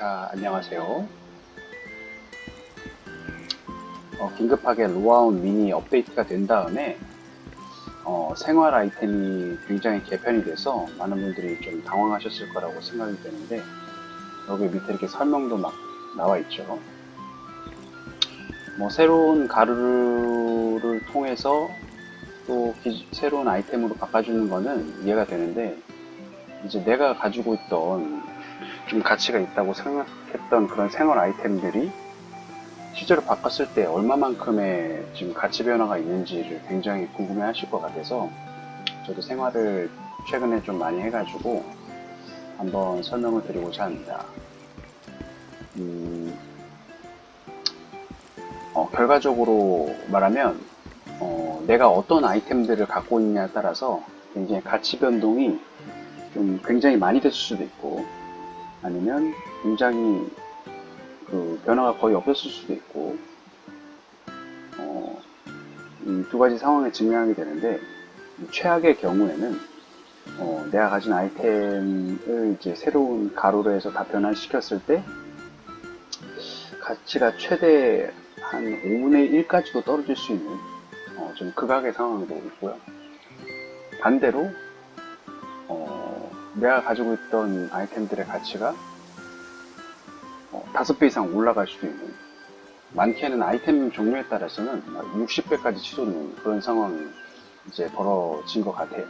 자, 안녕하세요. 어, 긴급하게 로아운 미니 업데이트가 된 다음에 어, 생활 아이템이 굉장히 개편이 돼서 많은 분들이 좀 당황하셨을 거라고 생각이 되는데 여기 밑에 이렇게 설명도 막 나와 있죠. 뭐 새로운 가루를 통해서 또 기- 새로운 아이템으로 바꿔주는 거는 이해가 되는데 이제 내가 가지고 있던 좀 가치가 있다고 생각했던 그런 생활 아이템들이 실제로 바꿨을 때 얼마만큼의 지금 가치 변화가 있는지를 굉장히 궁금해 하실 것 같아서 저도 생활을 최근에 좀 많이 해가지고 한번 설명을 드리고자 합니다. 음, 어, 결과적으로 말하면 어, 내가 어떤 아이템들을 갖고 있냐에 따라서 굉장히 가치 변동이 좀 굉장히 많이 됐을 수도 있고 아니면 굉장히 그 변화가 거의 없었을 수도 있고 어, 이 두 가지 상황에 직면하게 되는데 최악의 경우에는 어, 내가 가진 아이템을 이제 새로운 가루로 해서 다 변환시켰을 때 가치가 최대 한 5분의 1까지도 떨어질 수 있는 어, 좀 극악의 상황도 있고요. 반대로 어, 내가 가지고 있던 아이템들의 가치가 어, 5배 이상 올라갈 수도 있는 많게는 아이템 종류에 따라서는 60배까지 치솟는 그런 상황이 이제 벌어진 것 같아요.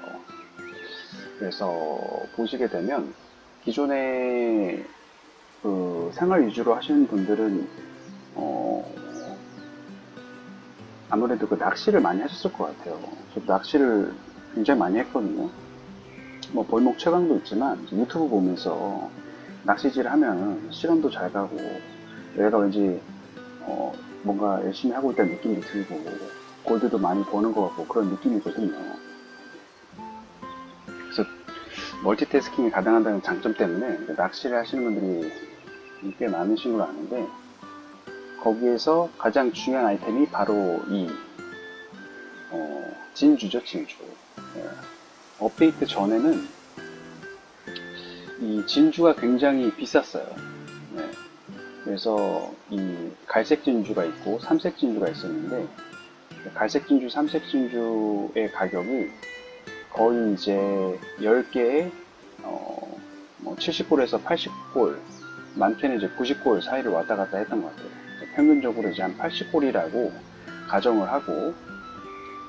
그래서 보시게 되면 기존에 그 생활 위주로 하시는 분들은 어, 아무래도 그 낚시를 많이 하셨을 것 같아요. 저도 낚시를 굉장히 많이 했거든요. 뭐 볼목 최강도 있지만 유튜브 보면서 낚시질 하면 실험도 잘 가고 내가 왠지 어, 뭔가 열심히 하고 있다는 느낌이 들고 골드도 많이 버는 것 같고 그런 느낌이거든요. 그래서 멀티태스킹이 가능하다는 장점 때문에 낚시를 하시는 분들이 꽤 많으신 걸로 아는데 거기에서 가장 중요한 아이템이 바로 이 어, 진주죠 진주 예. 업데이트 전에는 이 진주가 굉장히 비쌌어요 네. 그래서 이 갈색 진주가 있고 삼색 진주가 있었는데 갈색 진주, 삼색 진주의 가격이 거의 이제 10개에 어, 뭐 70골에서 80골 많게는 이제 90골 사이를 왔다 갔다 했던 것 같아요. 평균적으로 이제 한 80골이라고 가정을 하고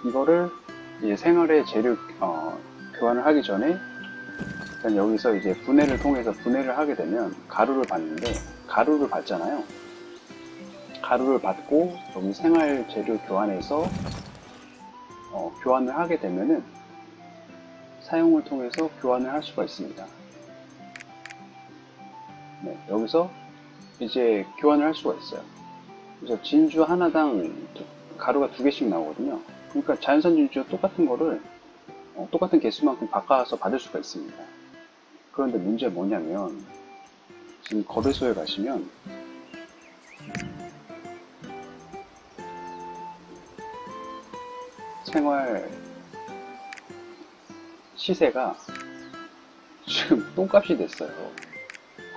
이거를 생활의 재료 어, 교환을 하기 전에 일단 여기서 이제 분해를 통해서 분해를 하게 되면 가루를 받는데 가루를 받잖아요. 가루를 받고 여기 생활 재료 교환에서 어, 교환을 하게 되면은 사용을 통해서 교환을 할 수가 있습니다. 네, 여기서 이제 교환을 할 수가 있어요. 그래서 진주 하나당 두- 가루가 두 개씩 나오거든요. 그러니까 자연산 진주 똑같은 거를 어, 똑같은 개수만큼 바꿔서 받을 수가 있습니다. 그런데 문제 뭐냐면 지금 거래소에 가시면 생활 시세가 지금 똥값이 됐어요.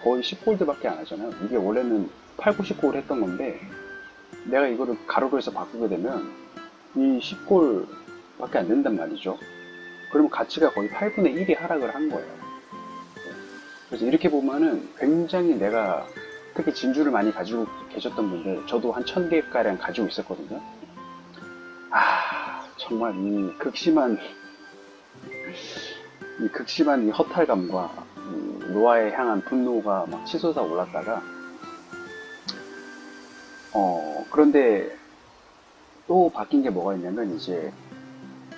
거의 10골드밖에 안 하잖아요. 이게 원래는 8, 90골 했던 건데 내가 이거를 가로로 해서 바꾸게 되면 이 10골밖에 안 된단 말이죠. 그러면 가치가 거의 8분의 1이 하락을 한 거예요. 그래서 이렇게 보면은 굉장히 내가 특히 진주를 많이 가지고 계셨던 분들 저도 한 1000개가량 가지고 있었거든요. 아 정말 이 극심한 이 극심한 이 허탈감과 이 노아에 향한 분노가 막 치솟아 올랐다가 어 그런데 또 바뀐 게 뭐가 있냐면 이제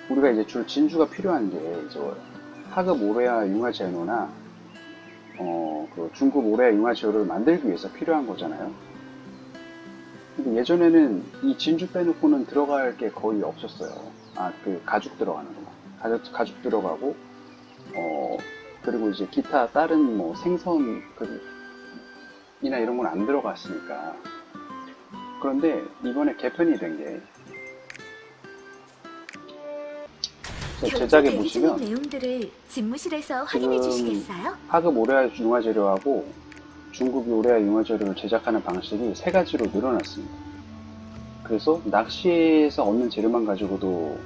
우리가 이제 주로 진주가 필요한 게 이제 하급 오레아 융화 제노나 어, 그 중급 오레아 융화 제로를 만들기 위해서 필요한 거잖아요. 근데 예전에는 이 진주 빼놓고는 들어갈 게 거의 없었어요. 아, 그 가죽 들어가는 거. 가죽, 가죽 들어가고, 어, 그리고 이제 기타 다른 뭐 생선, 그, 이나 이런 건 안 들어갔으니까. 그런데 이번에 개편이 된 게, 제작에 대기 중인 보시면 내용들을 집무실에서 확인해 지금 주시겠어요? 하급 오레아 융화 재료하고 중국이 오레아 융화재료를 제작하는 방식이 세 가지로 늘어났습니다. 그래서 낚시에서 얻는 재료만 가지고도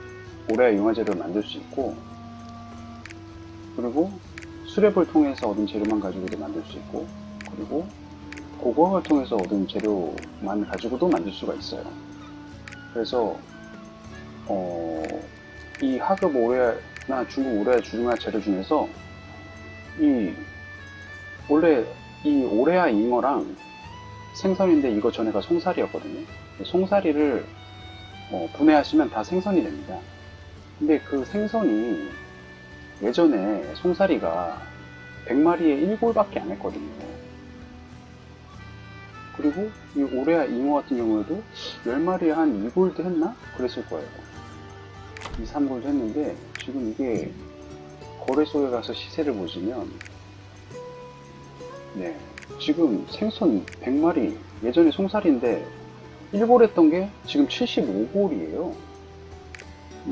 오레아 융화재료를 만들 수 있고, 그리고 수렵을 통해서 얻은 재료만 가지고도 만들 수 있고, 그리고 고고학을 통해서 얻은 재료만 가지고도 만들 수가 있어요. 그래서 어, 이 하급 오레나 중국 오레아 주중화 재료 중에서 이 원래 이 오레아 잉어랑 생선인데 이거 전에가 송사리였거든요. 송사리를 어, 분해하시면 다 생선이 됩니다. 근데 그 생선이 예전에 송사리가 100마리에 1골밖에 안 했거든요. 그리고 이 오레아 잉어 같은 경우에도 10마리에 한 2골드 했나? 그랬을 거예요. 2, 3골드 했는데 지금 이게 거래소에 가서 시세를 보시면 네 지금 생선 100마리 예전에 송사리인데 1골 했던 게 지금 75골이에요.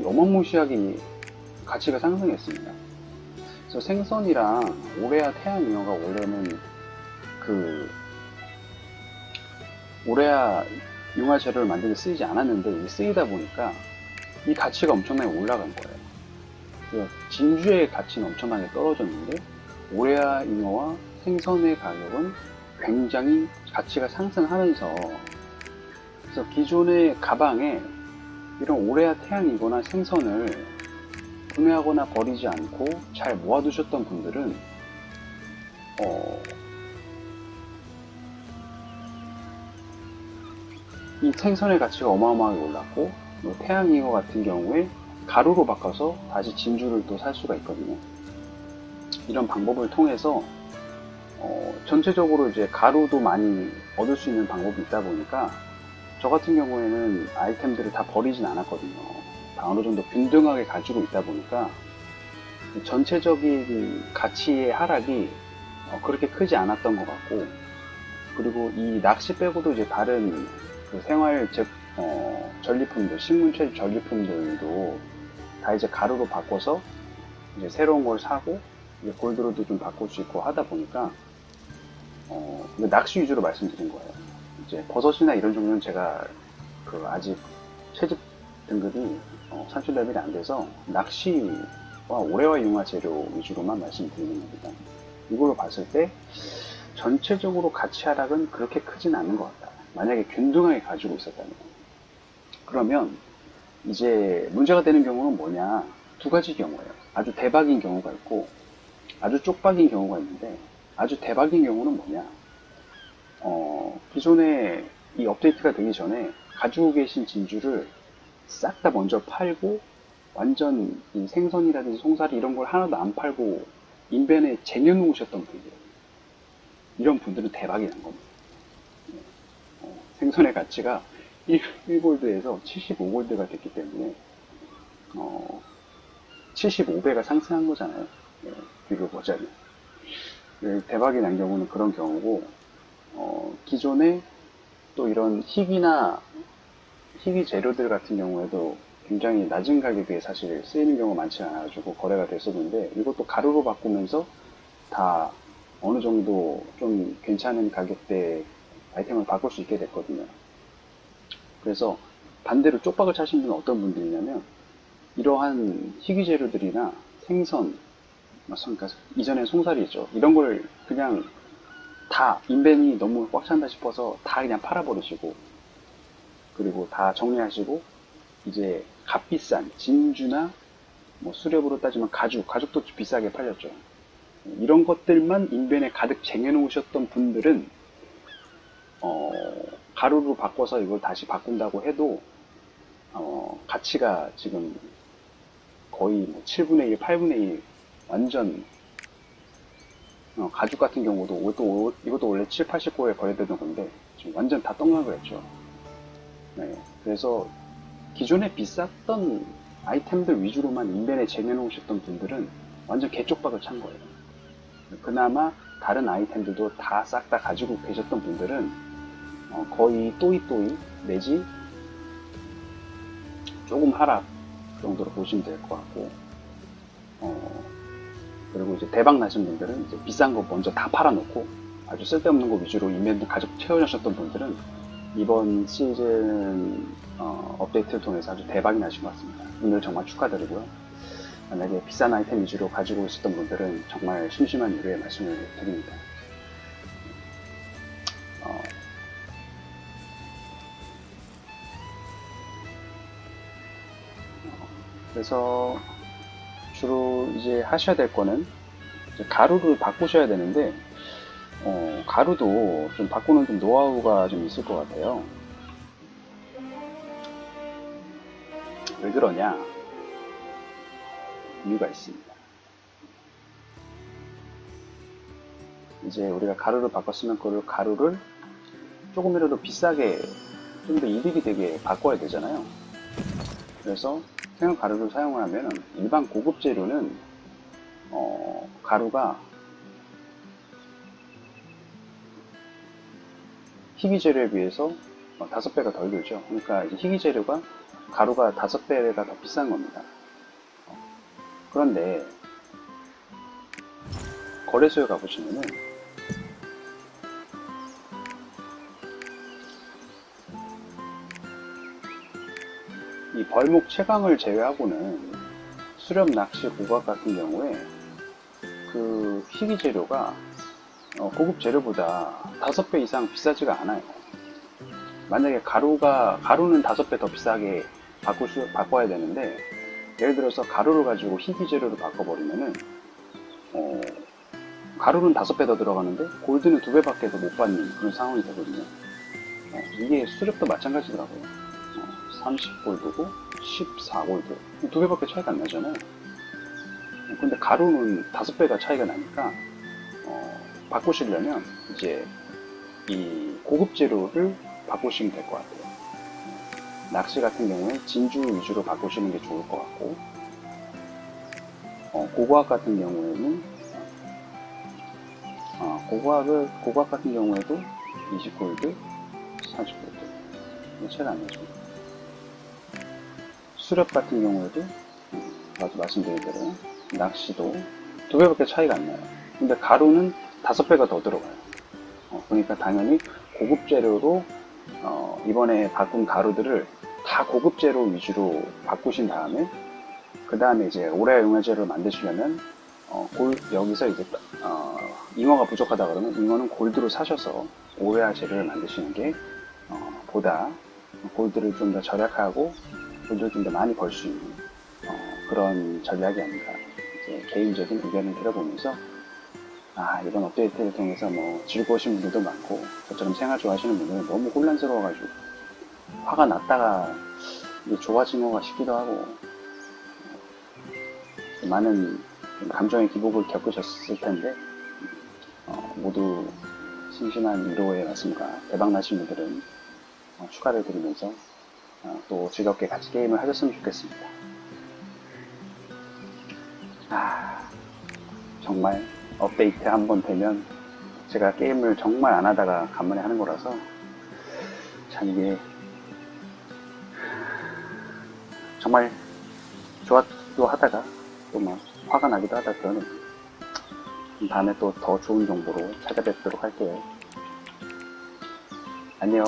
어마무시하게 가치가 상승했습니다. 그래서 생선이랑 오레아 태양잉어가 원래는 그 오레아 융화 재료를 만들기 쓰이지 않았는데 쓰이다 보니까 이 가치가 엄청나게 올라간 거예요. 진주의 가치는 엄청나게 떨어졌는데 오레아 잉어와 생선의 가격은 굉장히 가치가 상승하면서 그래서 기존의 가방에 이런 오레아 태양이거나 생선을 구매하거나 버리지 않고 잘 모아두셨던 분들은 어, 이 생선의 가치가 어마어마하게 올랐고 또 태양잉어 같은 경우에 가루로 바꿔서 다시 진주를 또 살 수가 있거든요. 이런 방법을 통해서 어, 전체적으로 이제 가루도 많이 얻을 수 있는 방법이 있다 보니까 저 같은 경우에는 아이템들을 다 버리진 않았거든요. 다 어느 정도 균등하게 가지고 있다 보니까 전체적인 가치의 하락이 어, 그렇게 크지 않았던 것 같고 그리고 이 낚시 빼고도 이제 다른 그 생활 제, 어, 전리품들, 신문체 전리품들도 다 이제 가루로 바꿔서 이제 새로운 걸 사고 이제 골드로도 좀 바꿀 수 있고 하다 보니까 어, 낚시 위주로 말씀드린 거예요. 이제 버섯이나 이런 종류는 제가 그 아직 채집 등급이 어, 산출 레벨이 안 돼서 낚시와 오래와 융화 재료 위주로만 말씀드리는 겁니다. 이걸로 봤을 때 전체적으로 가치 하락은 그렇게 크진 않은 것 같다. 만약에 균등하게 가지고 있었다면. 그러면 이제 문제가 되는 경우는 뭐냐? 두 가지 경우예요. 아주 대박인 경우가 있고 아주 쪽박인 경우가 있는데 아주 대박인 경우는 뭐냐? 어, 기존에 이 업데이트가 되기 전에 가지고 계신 진주를 싹 다 먼저 팔고 완전 이 생선이라든지 송사리 이런 걸 하나도 안 팔고 인벤에 쟁여놓으셨던 분들 이런 분들은 대박이 난 겁니다. 어, 생선의 가치가 1, 1골드에서 75골드가 됐기 때문에 어, 75배가 상승한 거잖아요. 예, 비교 보자면. 예, 대박이 난 경우는 그런 경우고 어, 기존에 또 이런 희귀나 희귀 재료들 같은 경우에도 굉장히 낮은 가격에 사실 쓰이는 경우가 많지 않아가지고 거래가 됐었는데 이것도 가루로 바꾸면서 다 어느 정도 좀 괜찮은 가격대 아이템을 바꿀 수 있게 됐거든요. 그래서 반대로 쪽박을 차신 분은 어떤 분들이냐면 이러한 희귀 재료들이나 생선, 그러니까 이전에 송사리 있죠. 이런 걸 그냥 다 인벤이 너무 꽉 찬다 싶어서 다 그냥 팔아버리시고 그리고 다 정리하시고 이제 값비싼 진주나 뭐 수렵으로 따지면 가죽, 가죽도 비싸게 팔렸죠. 이런 것들만 인벤에 가득 쟁여놓으셨던 분들은 어, 가루로 바꿔서 이걸 다시 바꾼다고 해도 어, 가치가 지금 거의 뭐 7분의 1, 8분의 1 완전 어, 가죽 같은 경우도 이것도, 이것도 원래 7, 80고에 거래되던 건데 지금 완전 다 떡락을 했죠. 네, 그래서 기존에 비쌌던 아이템들 위주로만 인벤에 쟁여놓으셨던 분들은 완전 개쪽박을 찬 거예요. 그나마 다른 아이템들도 다 싹 다 가지고 계셨던 분들은 어, 거의 또이또이 내지 조금 하락 정도로 보시면 될 것 같고 어, 그리고 이제 대박 나신 분들은 이제 비싼 거 먼저 다 팔아놓고 아주 쓸데없는 거 위주로 이메일 가지고 채워주셨던 분들은 이번 시즌 어, 업데이트를 통해서 아주 대박이 나신 것 같습니다. 오늘 정말 축하드리고요. 만약에 비싼 아이템 위주로 가지고 있었던 분들은 정말 심심한 이유에 말씀을 드립니다. 그래서 주로 이제 하셔야 될 거는 가루를 바꾸셔야 되는데 어, 가루도 좀 바꾸는 좀 노하우가 좀 있을 것 같아요. 왜 그러냐? 이유가 있습니다. 이제 우리가 가루를 바꿨으면 그 가루를 조금이라도 비싸게 좀 더 이득이 되게 바꿔야 되잖아요. 그래서 생각 가루를 사용을 하면 일반 고급 재료는 어, 가루가 희귀 재료에 비해서 어, 다섯 배가 덜 들죠. 그러니까 희귀 재료가 가루가 다섯 배가 더 비싼 겁니다. 어, 그런데 거래소에 가보시면은 이 벌목 채광을 제외하고는 수렵 낚시 고각 같은 경우에 그 희귀 재료가 어, 고급 재료보다 다섯 배 이상 비싸지가 않아요. 만약에 가루가 가루는 다섯 배더 비싸게 바꿀 수, 바꿔야 되는데 예를 들어서 가루를 가지고 희귀 재료로 바꿔버리면은 어, 가루는 다섯 배더 들어가는데 골드는 두 배밖에 더 못 받는 그런 상황이 되거든요. 어, 이게 수렵도 마찬가지더라고요. 어, 30골드고 14골드 두 배밖에 차이가 안 나잖아요. 어, 근데 가루는 다섯 배가 차이가 나니까 어, 바꾸시려면 이제 이 고급 재료를 바꾸시면 될 것 같아요. 낚시 같은 경우에 진주 위주로 바꾸시는 게 좋을 것 같고, 어, 고고학 같은 경우에는, 어, 고고학을, 고고학 같은 경우에도 20골드, 40골드. 차이가 안 나죠. 수렵 같은 경우에도, 음, 아까 말씀드린 대로, 낚시도 두 배밖에 차이가 안 나요. 근데 가루는 다섯 배가 더 들어가요. 어, 그러니까 당연히 고급 재료로 어, 이번에 바꾼 가루들을 다 고급 재료 위주로 바꾸신 다음에 그 다음에 이제 오레아 용해제를 만드시려면 어, 골, 여기서 이제 어, 잉어가 부족하다 그러면 잉어는 골드로 사셔서 오레아 재료를 만드시는 게 어, 보다 골드를 좀 더 절약하고 골드를 좀더 많이 벌 수 있는 어, 그런 전략이 아닌가. 이제 개인적인 의견을 들어보면서 아, 이번 업데이트를 통해서 뭐 즐거우신 분들도 많고 저처럼 생활 좋아하시는 분들은 너무 혼란스러워가지고 화가 났다가 좋아진 것가 싶기도 하고 어, 많은 감정의 기복을 겪으셨을 텐데 어, 모두 심심한 위로의 말씀과 대박나신 분들은 어, 축하를 드리면서 어, 또 즐겁게 같이 게임을 하셨으면 좋겠습니다. 아, 정말 업데이트 한 번 되면 제가 게임을 정말 안 하다가 간만에 하는 거라서 참 이게 정말 좋았기도 하다가 또 막 화가 나기도 하다 그러는 다음에 또 더 좋은 정보로 찾아뵙도록 할게요. 안녕.